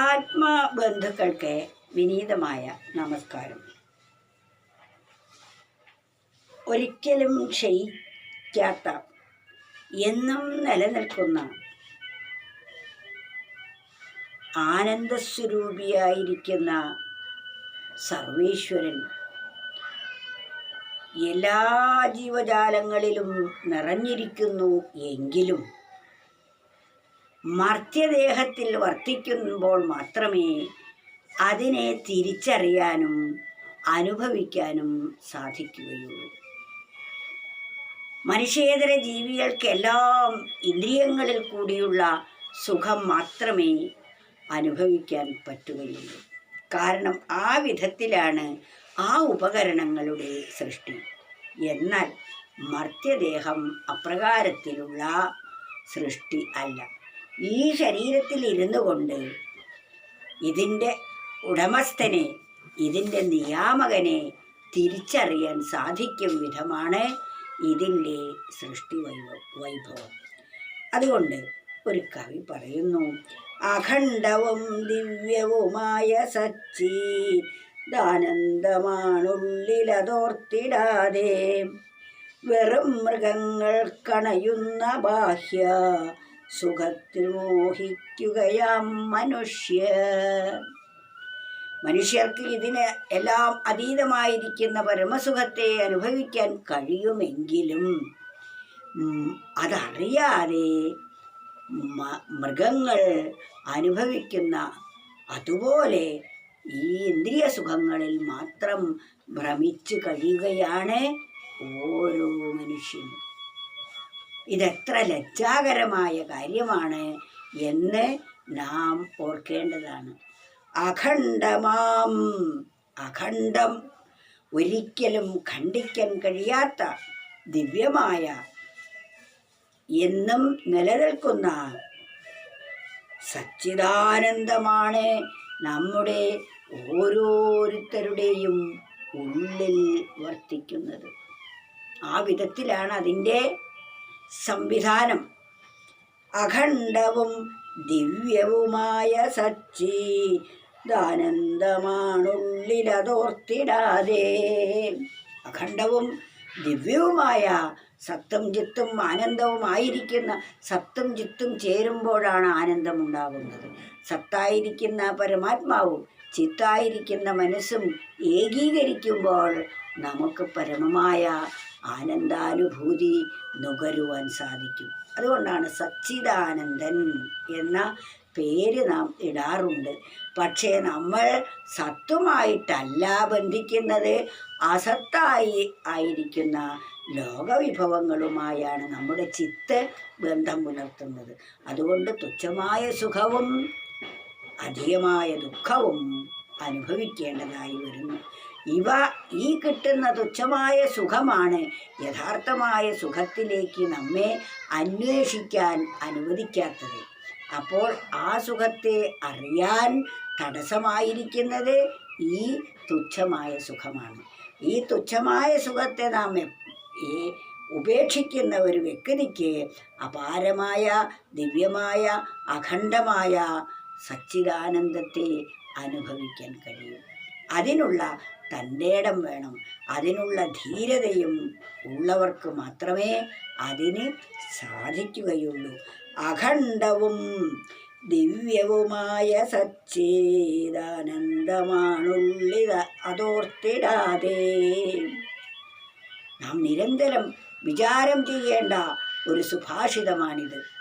ആത്മബന്ധുക്കൾക്ക് വിനീതമായ നമസ്കാരം. ഒരിക്കലും ക്ഷയിക്കാത്ത എന്നും നിലനിൽക്കുന്ന ആനന്ദസ്വരൂപിയായിരിക്കുന്ന സർവേശ്വരൻ എല്ലാ ജീവജാലങ്ങളിലും നിറഞ്ഞിരിക്കുന്നു എങ്കിലും മർത്യദേഹത്തിൽ വർത്തിക്കുമ്പോൾ മാത്രമേ അതിനെ തിരിച്ചറിയാനും അനുഭവിക്കാനും സാധിക്കുകയുള്ളൂ. മനുഷ്യേതര ജീവികൾക്കെല്ലാം ഇന്ദ്രിയങ്ങളിൽ കൂടിയുള്ള സുഖം മാത്രമേ അനുഭവിക്കാൻ പറ്റുകയുള്ളൂ. കാരണം ആ വിധത്തിലാണ് ആ ഉപകരണങ്ങളുടെ സൃഷ്ടി. എന്നാൽ മർത്യദേഹം അപ്രകാരത്തിലുള്ള സൃഷ്ടി അല്ല. ഈ ശരീരത്തിൽ ഇരുന്നു കൊണ്ട് ഇതിന്റെ ഉടമസ്ഥനെ ഇതിന്റെ നിയാമകനെ തിരിച്ചറിയാൻ സാധിക്കും വിധമാണ് ഇതിന്റെ സൃഷ്ടി വൈഭവ അതുകൊണ്ട് ഒരു കവി പറയുന്നു അഖണ്ഡവും ദിവ്യവുമായ സച്ചി ദാനന്ദമാണുള്ളിലതോർത്തിടാതെ വെറും മൃഗങ്ങൾ കണയുന്ന ബാഹ്യ സുഖത്തിൽ മനുഷ്യ. മനുഷ്യർക്ക് ഇതിന് എല്ലാം അതീതമായിരിക്കുന്ന പരമസുഖത്തെ അനുഭവിക്കാൻ കഴിയുമെങ്കിലും അതറിയാതെ മൃഗങ്ങൾ അനുഭവിക്കുന്ന അതുപോലെ ഈ ഇന്ദ്രിയ സുഖങ്ങളിൽ മാത്രം ഭ്രമിച്ചു കഴിയുകയാണ് ഓരോ മനുഷ്യനും. ഇതെത്ര ലജ്ജാകരമായ കാര്യമാണ് എന്ന് നാം ഓർക്കേണ്ടതാണ്. അഖണ്ഡമാം അഖണ്ഡം ഒരിക്കലും ഖണ്ഡിക്കാൻ കഴിയാത്ത ദിവ്യമായ എന്നും നിലനിൽക്കുന്ന സച്ചിദാനന്ദമാണ് നമ്മുടെ ഓരോരുത്തരുടെയും ഉള്ളിൽ വർത്തിക്കുന്നത്. ആ വിധത്തിലാണ് അതിന്റെ സംവിധാനം. അഖണ്ഡവും ദിവ്യവുമായ സച്ചി ദാനന്ദമാണുള്ളിലതോർത്തിടാതെ. അഖണ്ഡവും ദിവ്യവുമായ സത്തും ചിത്തും ആനന്ദവുമായിരിക്കുന്ന സത്തും ചിത്തും ചേരുമ്പോഴാണ് ആനന്ദമുണ്ടാകുന്നത്. സത്തായിരിക്കുന്ന പരമാത്മാവും ചിത്തായിരിക്കുന്ന മനസ്സും ഏകീകരിക്കുമ്പോൾ നമുക്ക് പരമമായ ആനന്ദാനുഭൂതി നുകരുവാൻ സാധിക്കും. അതുകൊണ്ടാണ് സച്ചിദാനന്ദൻ എന്ന പേര് നാം ഇടാറുണ്ട്. പക്ഷേ നമ്മൾ സത്വമായിട്ടല്ല ബന്ധിക്കുന്നത് അസത്തായി ആയിരിക്കുന്ന ലോകവിഭവങ്ങളുമായാണ് നമ്മുടെ ചിത്ത് ബന്ധം പുലർത്തുന്നത്. അതുകൊണ്ട് തുച്ഛമായ സുഖവും അധികമായ ദുഃഖവും അനുഭവിക്കേണ്ടതായി വരുന്നു. ഇവ ഈ കിട്ടുന്ന തുച്ഛമായ സുഖമാണ്. യഥാർത്ഥമായ സുഖത്തിലേക്ക് നമ്മെ അന്വേഷിക്കാൻ അനുവദിക്കാത്തത്. അപ്പോൾ ആ സുഖത്തെ അറിയാൻ തടസ്സമായിരിക്കുന്നത് ഈ തുച്ഛമായ സുഖമാണ്. ഈ തുച്ഛമായ സുഖത്തെ നാം ഉപേക്ഷിക്കുന്ന ഒരു വ്യക്തിക്ക് അപാരമായ ദിവ്യമായ അഖണ്ഡമായ സച്ചിദാനന്ദത്തെ അനുഭവിക്കാൻ കഴിയും. അതിനുള്ള തന്റെ വേണം. അതിനുള്ള ധീരതയും ഉള്ളവർക്ക് മാത്രമേ അതിന് സാധിക്കുകയുള്ളൂ. അഖണ്ഡവും ദിവ്യവുമായ സച്ചേതാനന്ദമാണുള്ളിത അതോർത്തിടാതെ. നാം നിരന്തരം വിചാരം ചെയ്യേണ്ട ഒരു സുഭാഷിതമാണിത്.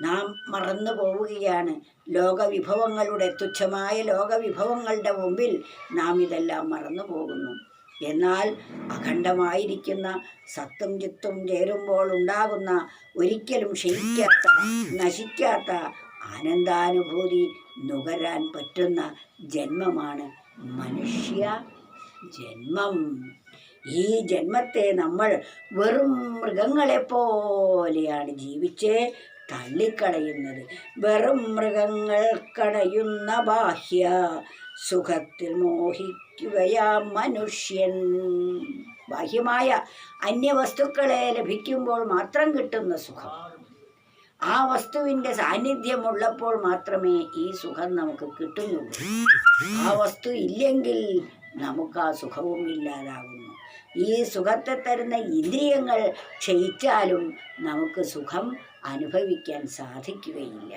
നാം മറന്നു പോവുകയാണ്. ലോകവിഭവങ്ങളുടെ തുച്ഛമായ ലോകവിഭവങ്ങളുടെ മുമ്പിൽ നാം ഇതെല്ലാം മറന്നു പോകുന്നു. എന്നാൽ അഖണ്ഡമായിരിക്കുന്ന സത്തും ചിത്തും ചേരുമ്പോൾ ഉണ്ടാകുന്ന ഒരിക്കലും ക്ഷയിക്കാത്ത നശിക്കാത്ത ആനന്ദാനുഭൂതി നുകരാൻ പറ്റുന്ന ജന്മമാണ് മനുഷ്യ ജന്മം. ഈ ജന്മത്തെ നമ്മൾ വെറും മൃഗങ്ങളെപ്പോലെയാണ് ജീവിച്ച് തള്ളിക്കളയുന്നത് വെറും മൃഗങ്ങൾ കടയുന്ന ബാഹ്യ സുഖത്തിൽ മോഹിക്കുകയാ മനുഷ്യൻ. ബാഹ്യമായ അന്യവസ്തുക്കളെ ലഭിക്കുമ്പോൾ മാത്രം കിട്ടുന്ന സുഖം. ആ വസ്തുവിന്റെ സാന്നിധ്യമുള്ളപ്പോൾ മാത്രമേ ഈ സുഖം നമുക്ക് കിട്ടുന്നുള്ളൂ. ആ വസ്തു ഇല്ലെങ്കിൽ നമുക്ക് ആ സുഖവും ഇല്ലാതാകുന്നു. ഈ സുഖത്തെ തരുന്ന ഇന്ദ്രിയങ്ങൾ ക്ഷയിച്ചാലും നമുക്ക് സുഖം അനുഭവിക്കാൻ സാധിക്കുകയില്ല.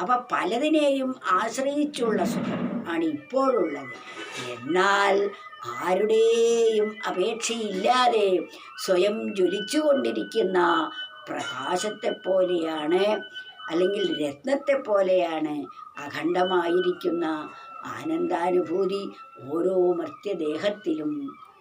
അപ്പൊ പലതിനെയും ആശ്രയിച്ചുള്ള സുഖം ആണ് ഇപ്പോഴുള്ളത്. എന്നാൽ ആരുടെയും അപേക്ഷയില്ലാതെ സ്വയം ജ്വലിച്ചുകൊണ്ടിരിക്കുന്ന പ്രകാശത്തെ പോലെയാണ് അല്ലെങ്കിൽ രത്നത്തെ പോലെയാണ് അഖണ്ഡമായിരിക്കുന്ന ആനന്ദാനുഭൂതി ഓരോ മർത്യദേഹത്തിലും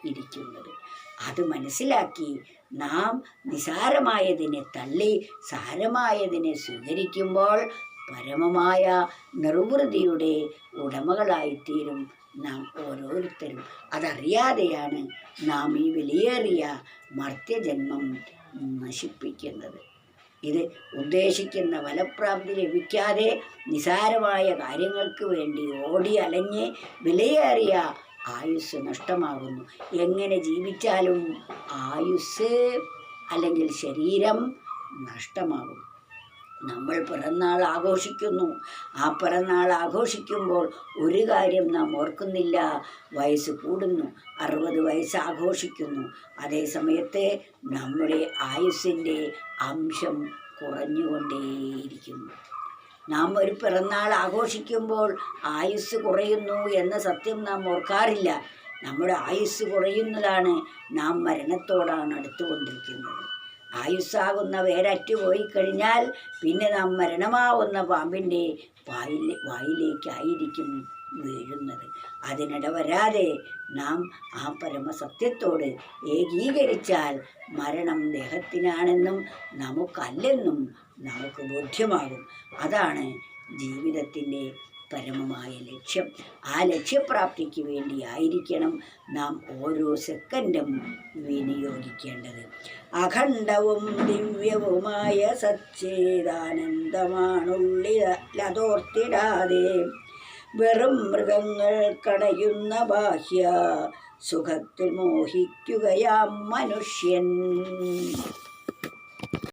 ഇരിക്കുന്നത്. അത് മനസ്സിലാക്കി നാം നിസാരമായതിനെ തള്ളി സാരമായതിനെ സ്വീകരിക്കുമ്പോൾ പരമമായ നിർവൃതിയുടെ ഉടമകളായിത്തീരും നാം ഓരോരുത്തരും. അതറിയാതെയാണ് നാം ഈ വിലയേറിയ മർത്യജന്മം നശിപ്പിക്കുന്നത്. ഇത് ഉദ്ദേശിക്കുന്ന ഫലപ്രാപ്തി ലഭിക്കാതെ നിസാരമായ കാര്യങ്ങൾക്ക് വേണ്ടി ഓടി അലഞ്ഞ് വിലയേറിയ ആയുസ് നഷ്ടമാകുന്നു. എങ്ങനെ ജീവിച്ചാലും ആയുസ് അല്ലെങ്കിൽ ശരീരം നഷ്ടമാകും. നമ്മൾ പിറന്നാൾ ആഘോഷിക്കുന്നു. ആ പിറന്നാൾ ആഘോഷിക്കുമ്പോൾ ഒരു കാര്യം നാം ഓർക്കുന്നില്ല. വയസ്സ് കൂടുന്നു. അറുപത് വയസ്സ് ആഘോഷിക്കുന്നു. അതേ സമയത്ത് നമ്മുടെ ആയുസ്സിന്റെ അംശം കുറഞ്ഞുകൊണ്ടേയിരിക്കുന്നു. നാം ഒരു പിറന്നാൾ ആഘോഷിക്കുമ്പോൾ ആയുസ് കുറയുന്നു എന്ന സത്യം നാം ഓർക്കാറില്ല. നമ്മുടെ ആയുസ് കുറയുന്നതാണ് നാം മരണത്തോടാണ് അടുത്തുകൊണ്ടിരിക്കുന്നത്. ആയുസ്സാകുന്ന വേരറ്റ് പോയി കഴിഞ്ഞാൽ പിന്നെ നാം മരണമാവുന്ന പാമ്പിന്റെ വായിലെ വായിലേക്കായിരിക്കും വീഴുന്നത്. അതിനിട വരാതെ നാം ആ പരമസത്യത്തോട് ഏകീകരിച്ചാൽ മരണം ദേഹത്തിനാണെന്നും നമുക്കല്ലെന്നും നമുക്ക് ബോധ്യമാകും. അതാണ് ജീവിതത്തിന്റെ പരമമായ ലക്ഷ്യം. ആ ലക്ഷ്യപ്രാപ്തിക്ക് വേണ്ടിയായിരിക്കണം നാം ഓരോ സെക്കൻഡും വിനിയോഗിക്കേണ്ടത്. അഖണ്ഡവും ദിവ്യവുമായ സച്ചേതാനന്ദമാണുള്ളിലതോർത്തിടാതെ വെറും മൃഗങ്ങൾ കടയുന്ന ബാഹ്യ സുഖത്തിൽ മോഹിക്കുകയാം മനുഷ്യൻ.